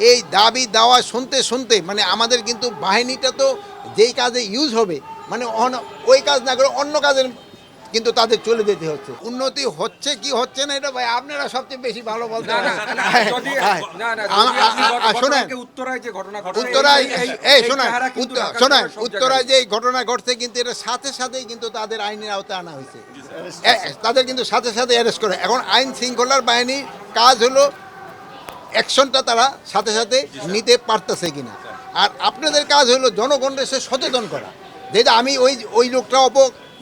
এই দাবি দাওয়া শুনতে শুনতে মানে আমাদের কিন্তু বাহিনীটা তো যেই কাজে ইউজ হবে মানে অন- ওই কাজ না করে অন্য কাজের কিন্তু তাদের চলে যেতে হচ্ছে। উন্নতি হচ্ছে কি হচ্ছে না এটা ভাই আপনারা সবচেয়ে বেশি ভালো বলতে উত্তরায় যে উত্তরায় এই- শোনেন শোনেন যে এই ঘটনা ঘটছে কিন্তু এটা সাথে সাথেই কিন্তু তাদের আইনের আওতায় আনা হয়েছে। এ- তাদের কিন্তু সাথে সাথে অ্যারেস্ট করে। এখন আইন শৃঙ্খলার বাহিনীর কাজ হলো অ্যাকশনটা তারা সাথে সাথে নিতে পারতেছে কিনা। আর আপনাদের কাজ হলো জনগণকে সে সচেতন করা। যেটা আমি ওই ওই লোকটা অপ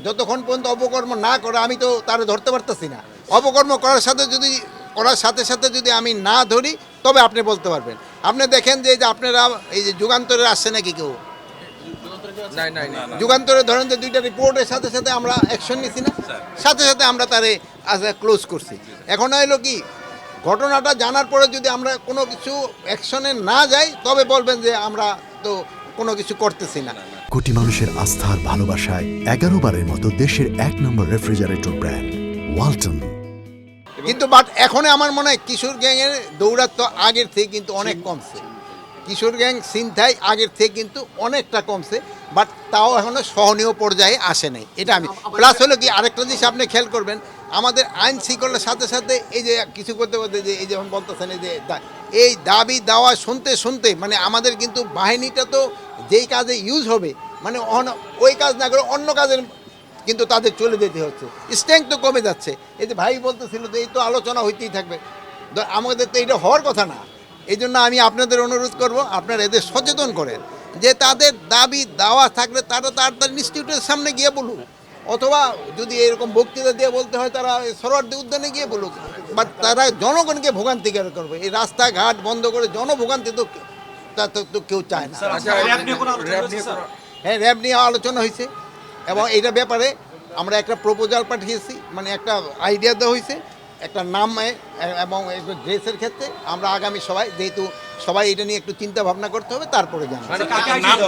যতক্ষণ পর্যন্ত অপকর্ম না করে আমি তো তারা ধরতে পারতেছি না। অপকর্ম করার সাথে যদি করার সাথে সাথে যদি আমি না ধরি তবে আপনি বলতে পারবেন। আপনি দেখেন যে যে আপনারা এই যে যুগান্তরে আসছে নাকি কেউ। যুগান্তরে ধরেন যে দুইটা রিপোর্টের সাথে সাথে আমরা অ্যাকশন নিছি না। সাথে সাথে আমরা তারে ক্লোজ করছি। এখন হলো কি ঘটনাটা জানার পরে যদি আমরা কোনো কিছু অ্যাকশনে না যাই তবে বলবেন যে আমরা তো কোনো কিছু করতেছি না। কোটি মানুষের আস্থার ভালোবাসায় এগারো বারের মতো দেশের এক নম্বর রেফ্রিজারেটর ব্র্যান্ড ওয়ালটন। কিন্তু বাট এখন আমার মনে হয় কিশোর গ্যাংয়ের দৌরাত্ম আগের থেকে কিন্তু অনেক কমছে। কিশোর গ্যাং সিনথাই আগের থেকে কিন্তু অনেকটা কমছে বাট তাও এখনও সহনীয় পর্যায়ে আসে নাই এটা আমি প্লাস হলো কি আরেকটা জিনিস আপনি খেয়াল করবেন আমাদের আইন শৃঙ্খলার সাথে সাথে এই যে কিছু করতে করতে যে এই যেমন বলতেছেন এই যে এই দাবি দাওয়া শুনতে শুনতে মানে আমাদের কিন্তু বাহিনীটা তো যেই কাজে ইউজ হবে মানে ওই কাজ না করে অন্য কাজের কিন্তু তাদের চলে যেতে হচ্ছে। স্ট্রেংথ তো কমে যাচ্ছে। এই যে ভাই বলতেছিল যে এই তো আলোচনা হইতেই থাকবে। আমাদের তো এটা হওয়ার কথা না। এই জন্য আমি আপনাদের অনুরোধ করব, আপনারা এদের সচেতন করেন। যে তাদের দাবি দাওয়া থাকলে তারা তাড়াতাড়ি ইনস্টিটিউটের সামনে গিয়ে বলুক। অথবা যদি এরকম বক্তৃতা দিয়ে বলতে হয় তারা সরোয়ার্দী উদ্যানে গিয়ে বলুক বাট তারা জনগণকে ভোগান্তি করবে? এই রাস্তাঘাট বন্ধ করে জনভোগান্তি তো তা তো তো কেউ চায় না। আচ্ছা, হ্যাঁ র্যাব নিয়ে আলোচনা হয়েছে এবং এইটা ব্যাপারে আমরা একটা প্রপোজাল পাঠিয়েছি মানে একটা আইডিয়া দেওয়া হয়েছে একটা নাম এবং ড্রেসের ক্ষেত্রে আমরা আগামী সবাই যেহেতু সবাই এটা নিয়ে একটু চিন্তা ভাবনা করতে হবে তারপরে জানাব। মানে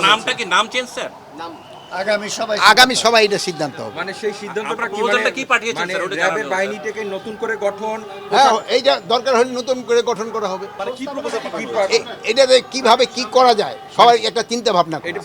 নামটা কি? নাম চেঞ্জ স্যার? আগামী সবাই আগামী সবাই এটা সিদ্ধান্ত হবে। মানে সেই সিদ্ধান্তটা কি মানে কি পাঠিয়েছেন মানে স্যার? ওটা র্যাবের বাহিনীটাকে নতুন করে গঠন হ্যাঁ এইটা দরকার হলে নতুন করে গঠন করা হবে। কি প্রপোজাল কি এটাতে কীভাবে কি করা যায় সবাই একটা চিন্তা ভাবনা